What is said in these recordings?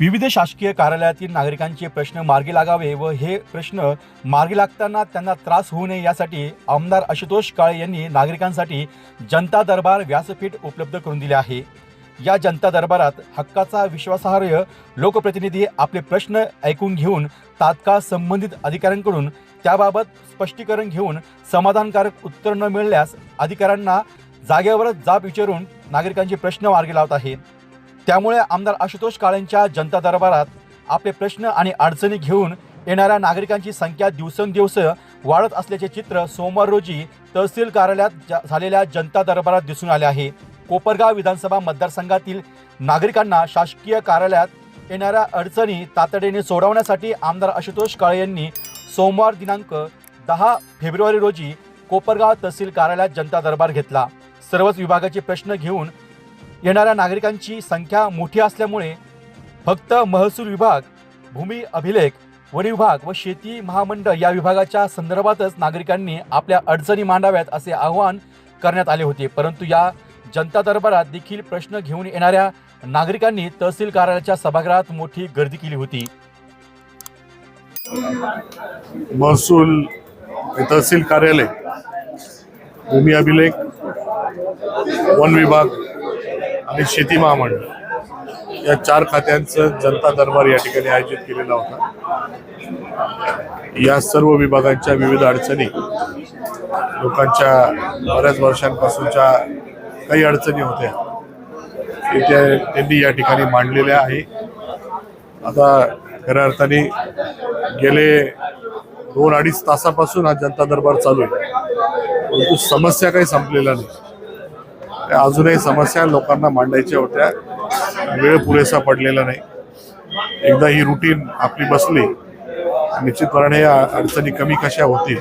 विविध शासकीय कार्यालयातील नागरिकांचे प्रश्न मार्गी लागावे व हे प्रश्न मार्गी लागताना त्यांना त्रास होऊ नये यासाठी आमदार आशुतोष काळे यांनी नागरिकांसाठी जनता दरबार व्यासपीठ उपलब्ध करून दिले आहे. या जनता दरबारात हक्काचा विश्वासार्ह लोकप्रतिनिधी आपले प्रश्न ऐकून घेऊन तात्काळ संबंधित अधिकाऱ्यांकडून त्याबाबत स्पष्टीकरण घेऊन समाधानकारक उत्तर न मिळाल्यास अधिकाऱ्यांना जागेवरच जाब विचारून नागरिकांचे प्रश्न मार्गी लावत आहे. त्यामुळे आमदार आशुतोष काळेंच्या जनता दरबारात आपले प्रश्न आणि अडचणी घेऊन येणाऱ्या नागरिकांची संख्या दिवसेंदिवस वाढत असल्याचे चित्र सोमवार रोजी तहसील कार्यालयात जा- झालेल्या जनता दरबारात दिसून आले आहे. कोपरगाव विधानसभा मतदारसंघातील नागरिकांना शासकीय कार्यालयात येणाऱ्या अडचणी तातडीने सोडवण्यासाठी आमदार आशुतोष काळे यांनी सोमवार दिनांक दहा फेब्रुवारी रोजी कोपरगाव तहसील कार्यालयात जनता दरबार घेतला. सर्वच विभागाचे प्रश्न घेऊन येणाऱ्या नागरिकांची संख्या मोठी असल्यामुळे फक्त महसूल विभाग भूमी अभिलेख वन विभाग व शेती महामंडळ या विभागाच्या संदर्भातच नागरिकांनी आपल्या अडचणी मांडाव्यात असे आवाहन करण्यात आले होते. परंतु या जनता दरबारात देखील प्रश्न घेऊन येणाऱ्या नागरिकांनी तहसील कार्यालयाच्या सभागृहात मोठी गर्दी केली होती. महसूल तहसील कार्यालय भूमी अभिलेख वन विभाग आणि शेती महामंडळ. या चार खात्यांचं जनता दरबार या ठिकाणी आयोजित केलेला होता. या सर्व विभागांच्या विविध अडचणी लोकांच्या बऱ्याच वर्षांपासूनच्या काही अडचणी होत्या त्या- त्यांनी या ठिकाणी मांडलेल्या आहे. आता खऱ्या अर्थाने गेले दोन अडीच तासापासून हा जनता दरबार चालू आहे. परंतु समस्या काही संपलेल्या नाही त्या अजूनही समस्या लोकांना मांडायच्या होत्या. वेळ पुरेसा पडलेला नाही. एकदा ही रुटीन आपली बसली निश्चितपणे या अडचणी कमी कशा होतील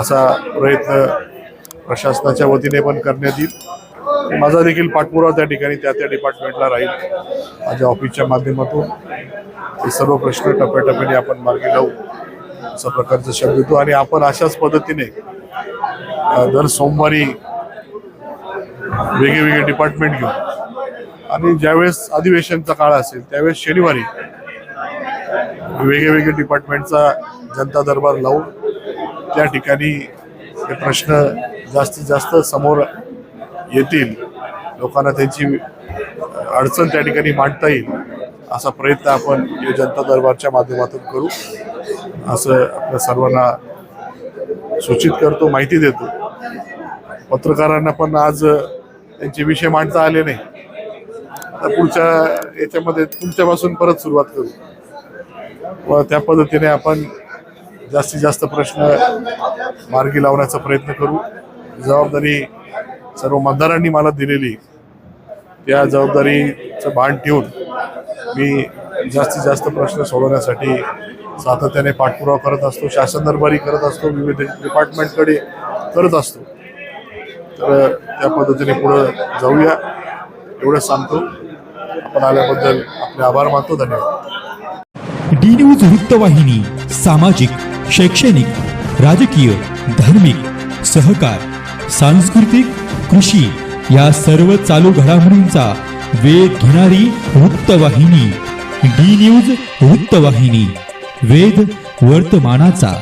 असा प्रयत्न प्रशासनाच्या वतीने पण करण्यात येईल. माझा देखील पाठपुरावा त्या ठिकाणी त्या त्या डिपार्टमेंटला राहील. माझ्या ऑफिसच्या माध्यमातून हे सर्व प्रश्न टप्प्याटप्प्याने आपण मार्गी लावू अशा प्रकारचा शब्द देतो. आणि आपण अशाच पद्धतीने दर सोमवारी वेगळे वेगळे डिपार्टमेंट घेऊ आणि ज्यावेळेस अधिवेशनचा काळ असेल त्यावेळेस शनिवारी वेगळे वेगळे डिपार्टमेंटचा जनता दरबार लावून त्या ठिकाणी हे प्रश्न जास्तीत जास्त समोर येतील. लोकांना त्यांची अडचण त्या ठिकाणी मांडता येईल असा प्रयत्न आपण या जनता दरबारच्या माध्यमातून करू. असं आपल्या सर्वांना सूचित करतो माहिती देतो. पत्रकारांना पण आज त्यांचे विषय मांडता आले नाही. तर पुढच्या याच्यामध्ये तुमच्यापासून परत सुरुवात करू. व त्या पद्धतीने आपण जास्तीत जास्त प्रश्न मार्गी लावण्याचा प्रयत्न करू. जबाबदारी सर्व मतदारांनी मला दिलेली. त्या जबाबदारीचं भान ठेवून मी जास्तीत जास्त प्रश्न सोडवण्यासाठी सातत्याने पाठपुरावा करत असतो. शासन दरबारी करत असतो. विविध डिपार्टमेंटकडे करत असतो. तर त्या पद्धतीने पुढं जाऊया. एवढं सांगतो. आपण आल्याबद्दल आपले आभार मानतो. धन्यवाद. डी न्यूज वृत्तवाहिनी सामाजिक शैक्षणिक राजकीय धार्मिक सहकार सांस्कृतिक कृषी या सर्व चालू घडामोडींचा वेध घेणारी वृत्तवाहिनी डी न्यूज वृत्तवाहिनी वेध वर्तमानाचा.